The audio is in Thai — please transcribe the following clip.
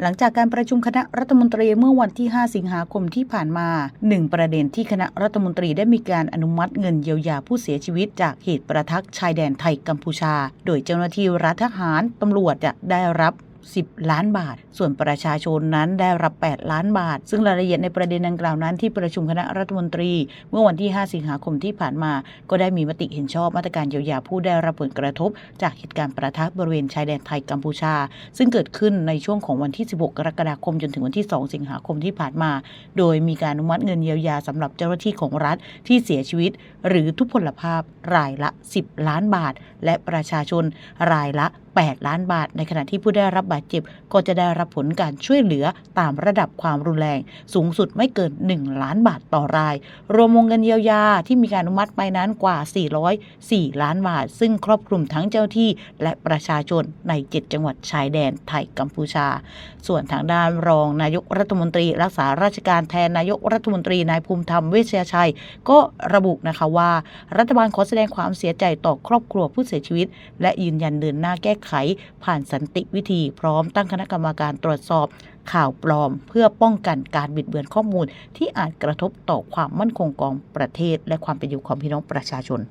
หลังจากการประชุมคณะรัฐมนตรีเมื่อวันที่ 5 สิงหาคมที่ผ่านมาหนึ่งประเด็นที่คณะรัฐมนตรีได้มีการอนุมัติเงินเยียวยาผู้เสียชีวิตจากเหตุประทักชายแดนไทยกัมพูชา โดยเจ้าหน้าที่รัฐทหารตำรวจจะได้รับ 10 ล้านบาท ส่วนประชาชนนั้นได้รับ 8 ล้านบาท ซึ่งรายละเอียดในประเด็นดังกล่าวนั้นที่ประชุมคณะรัฐมนตรี เมื่อวันที่ 5 สิงหาคมที่ผ่านมา ก็ได้มีมติเห็นชอบมาตรการเยียวยาผู้ได้รับผลกระทบ จากเหตุการณ์ประทะบริเวณชายแดนไทยกัมพูชา ซึ่งเกิดขึ้นในช่วงของวันที่ 16 กรกฎาคมจนถึงวันที่ 2 สิงหาคมที่ผ่านมา โดยมีการอนุมัติเงินเยียวยาสำหรับเจ้าหน้าที่ของรัฐที่เสียชีวิต หรือทุพพลภาพรายละ 10 ล้านบาท และประชาชนรายละ 8 ล้านบาท ในขณะที่ผู้ได้รับบาดเจ็บ ก็จะได้รับผลการช่วยเหลือตามระดับความรุนแรง สูงสุดไม่เกิน 1 ล้านบาทต่อราย รวมวงเงินเยียวยาที่มีการอนุมัติไปนั้นกว่า 404 ล้านบาท ซึ่งครอบคลุมทั้งเจ้าที่และประชาชนใน 7 จังหวัดชายแดนไทยกัมพูชา ส่วนทางด้านรองนายกรัฐมนตรีรักษาราชการแทนนายกรัฐมนตรีนายภูมิธรรมเวชยชัย ก็ระบุนะคะว่า รัฐบาลขอแสดงความเสียใจต่อครอบครัวผู้เสียชีวิต และยืนยันเดินหน้าแก้ไขผ่านสันติวิธีพร้อมตั้งคณะกรรมการตรวจสอบข่าวปลอม เพื่อป้องกันการบิดเบือนข้อมูล ที่อาจกระทบต่อความมั่นคงของประเทศ และความเป็นอยู่ของพี่น้องประชาชน